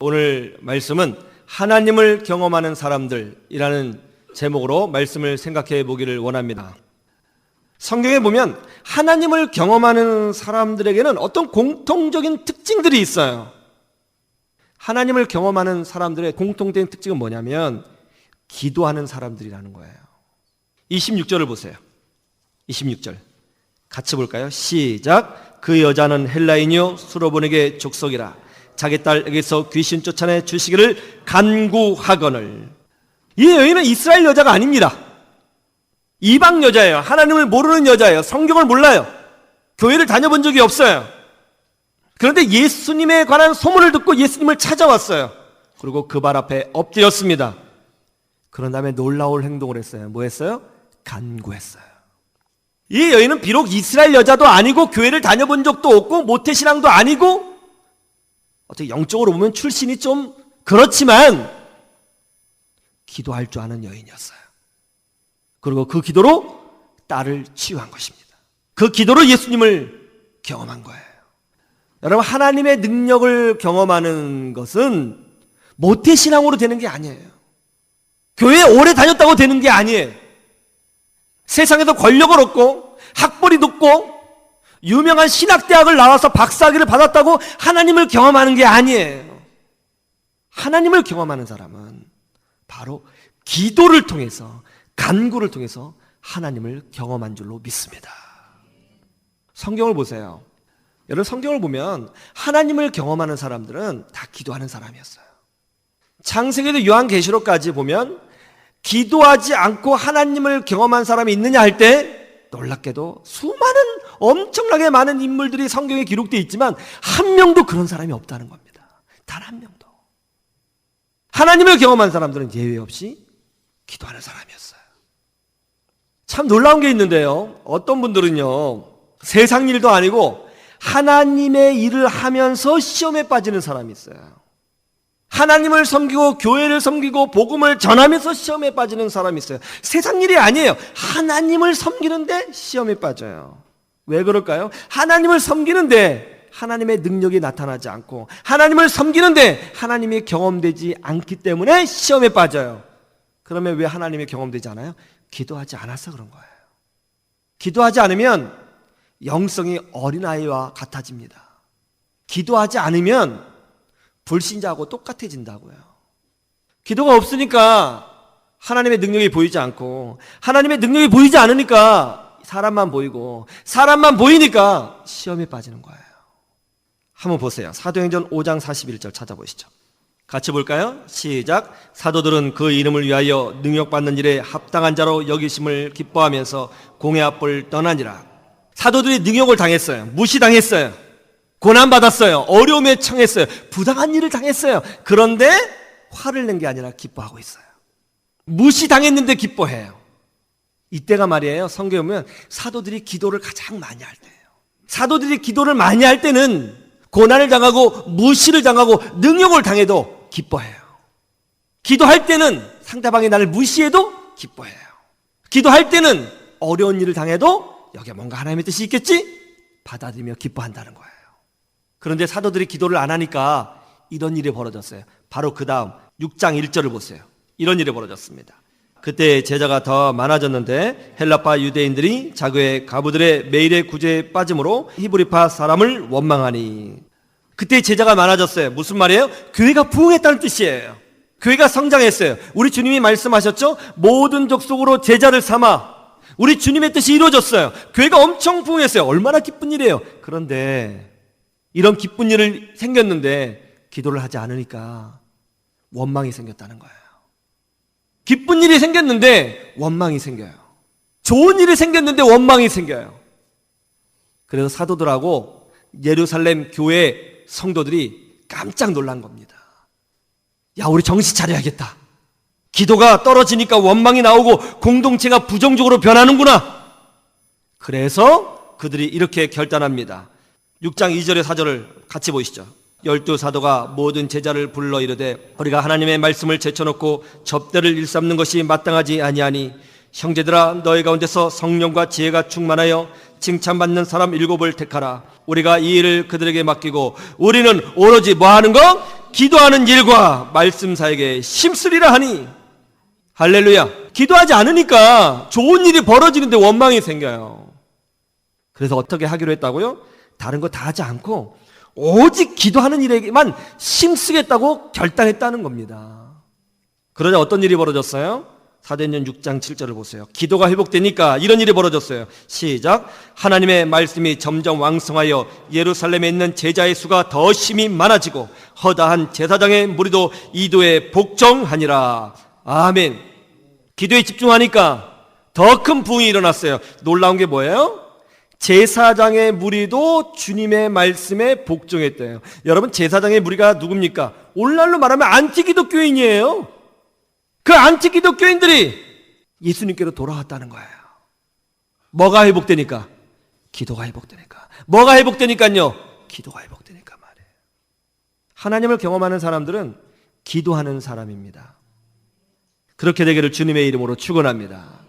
오늘 말씀은 하나님을 경험하는 사람들이라는 제목으로 말씀을 생각해 보기를 원합니다. 성경에 보면 하나님을 경험하는 사람들에게는 어떤 공통적인 특징들이 있어요. 하나님을 경험하는 사람들의 공통된 특징은 뭐냐면 기도하는 사람들이라는 거예요. 26절을 보세요. 26절. 같이 볼까요? 시작. 그 여자는 헬라인이요 수로본에게 족속이라 자기 딸에게서 귀신 쫓아내 주시기를 간구하거늘. 이 여인은 이스라엘 여자가 아닙니다. 이방 여자예요. 하나님을 모르는 여자예요. 성경을 몰라요. 교회를 다녀본 적이 없어요. 그런데 예수님에 관한 소문을 듣고 예수님을 찾아왔어요. 그리고 그 발 앞에 엎드렸습니다. 그런 다음에 놀라울 행동을 했어요. 뭐 했어요? 간구했어요. 이 여인은 비록 이스라엘 여자도 아니고 교회를 다녀본 적도 없고 모태신앙도 아니고 어떻게 영적으로 보면 출신이 좀 그렇지만 기도할 줄 아는 여인이었어요. 그리고 그 기도로 딸을 치유한 것입니다. 그 기도로 예수님을 경험한 거예요. 여러분 하나님의 능력을 경험하는 것은 모태 신앙으로 되는 게 아니에요. 교회에 오래 다녔다고 되는 게 아니에요. 세상에서 권력을 얻고 학벌이 높고 유명한 신학대학을 나와서 박사학위를 받았다고 하나님을 경험하는 게 아니에요. 하나님을 경험하는 사람은 바로 기도를 통해서 간구를 통해서 하나님을 경험한 줄로 믿습니다. 성경을 보세요. 여러분 성경을 보면 하나님을 경험하는 사람들은 다 기도하는 사람이었어요. 창세기도 요한계시록까지 보면 기도하지 않고 하나님을 경험한 사람이 있느냐 할 때 놀랍게도 수많은 엄청나게 많은 인물들이 성경에 기록되어 있지만 한 명도 그런 사람이 없다는 겁니다. 단 한 명도. 하나님을 경험한 사람들은 예외 없이 기도하는 사람이었어요. 참 놀라운 게 있는데요. 어떤 분들은요. 세상 일도 아니고 하나님의 일을 하면서 시험에 빠지는 사람이 있어요. 하나님을 섬기고 교회를 섬기고 복음을 전하면서 시험에 빠지는 사람이 있어요. 세상 일이 아니에요. 하나님을 섬기는데 시험에 빠져요. 왜 그럴까요? 하나님을 섬기는데 하나님의 능력이 나타나지 않고 하나님을 섬기는데 하나님이 경험되지 않기 때문에 시험에 빠져요. 그러면 왜 하나님이 경험되지 않아요? 기도하지 않아서 그런 거예요. 기도하지 않으면 영성이 어린아이와 같아집니다. 기도하지 않으면 불신자하고 똑같아진다고요. 기도가 없으니까 하나님의 능력이 보이지 않고 하나님의 능력이 보이지 않으니까 사람만 보이고 사람만 보이니까 시험에 빠지는 거예요. 한번 보세요. 사도행전 5장 41절 찾아보시죠. 같이 볼까요? 시작. 사도들은 그 이름을 위하여 능력받는 일에 합당한 자로 여기심을 기뻐하면서 공회 앞을 떠나니라. 사도들이 능력을 당했어요. 무시당했어요. 고난받았어요. 어려움에 처했어요. 부당한 일을 당했어요. 그런데 화를 낸 게 아니라 기뻐하고 있어요. 무시당했는데 기뻐해요. 이때가 말이에요. 성경에 보면 사도들이 기도를 가장 많이 할 때예요. 사도들이 기도를 많이 할 때는 고난을 당하고 무시를 당하고 능력을 당해도 기뻐해요. 기도할 때는 상대방이 나를 무시해도 기뻐해요. 기도할 때는 어려운 일을 당해도 여기에 뭔가 하나님의 뜻이 있겠지? 받아들이며 기뻐한다는 거예요. 그런데 사도들이 기도를 안 하니까 이런 일이 벌어졌어요. 바로 그 다음 6장 1절을 보세요. 이런 일이 벌어졌습니다. 그때 제자가 더 많아졌는데 헬라파 유대인들이 자그의 가부들의 매일의 구제에 빠짐으로 히브리파 사람을 원망하니 그때 제자가 많아졌어요. 무슨 말이에요? 교회가 부흥했다는 뜻이에요. 교회가 성장했어요. 우리 주님이 말씀하셨죠? 모든 족속으로 제자를 삼아 우리 주님의 뜻이 이루어졌어요. 교회가 엄청 부흥했어요. 얼마나 기쁜 일이에요. 그런데 이런 기쁜 일을 생겼는데 기도를 하지 않으니까 원망이 생겼다는 거예요. 기쁜 일이 생겼는데 원망이 생겨요. 좋은 일이 생겼는데 원망이 생겨요. 그래서 사도들하고 예루살렘 교회 성도들이 깜짝 놀란 겁니다. 야, 우리 정신 차려야겠다. 기도가 떨어지니까 원망이 나오고 공동체가 부정적으로 변하는구나. 그래서 그들이 이렇게 결단합니다. 6장 2절의 4절을 같이 보시죠. 열두 사도가 모든 제자를 불러 이르되 우리가 하나님의 말씀을 제쳐놓고 접대를 일삼는 것이 마땅하지 아니하니 형제들아 너희 가운데서 성령과 지혜가 충만하여 칭찬받는 사람 일곱을 택하라 우리가 이 일을 그들에게 맡기고 우리는 오로지 뭐 하는 것? 기도하는 일과 말씀 사에게 심쓰리라 하니 할렐루야. 기도하지 않으니까 좋은 일이 벌어지는데 원망이 생겨요. 그래서 어떻게 하기로 했다고요? 다른 거 다 하지 않고 오직 기도하는 일에게만 심쓰겠다고 결단했다는 겁니다. 그러자 어떤 일이 벌어졌어요? 사도행전 6장 7절을 보세요. 기도가 회복되니까 이런 일이 벌어졌어요. 시작. 하나님의 말씀이 점점 왕성하여 예루살렘에 있는 제자의 수가 더 심히 많아지고 허다한 제사장의 무리도 이도에 복종하니라. 아멘. 기도에 집중하니까 더 큰 부흥이 일어났어요. 놀라운 게 뭐예요? 제사장의 무리도 주님의 말씀에 복종했대요. 여러분 제사장의 무리가 누굽니까? 오늘날로 말하면 안티기독교인이에요. 그 안티기독교인들이 예수님께로 돌아왔다는 거예요. 뭐가 회복되니까? 기도가 회복되니까. 뭐가 회복되니까요? 기도가 회복되니까 말이에요. 하나님을 경험하는 사람들은 기도하는 사람입니다. 그렇게 되기를 주님의 이름으로 축원합니다.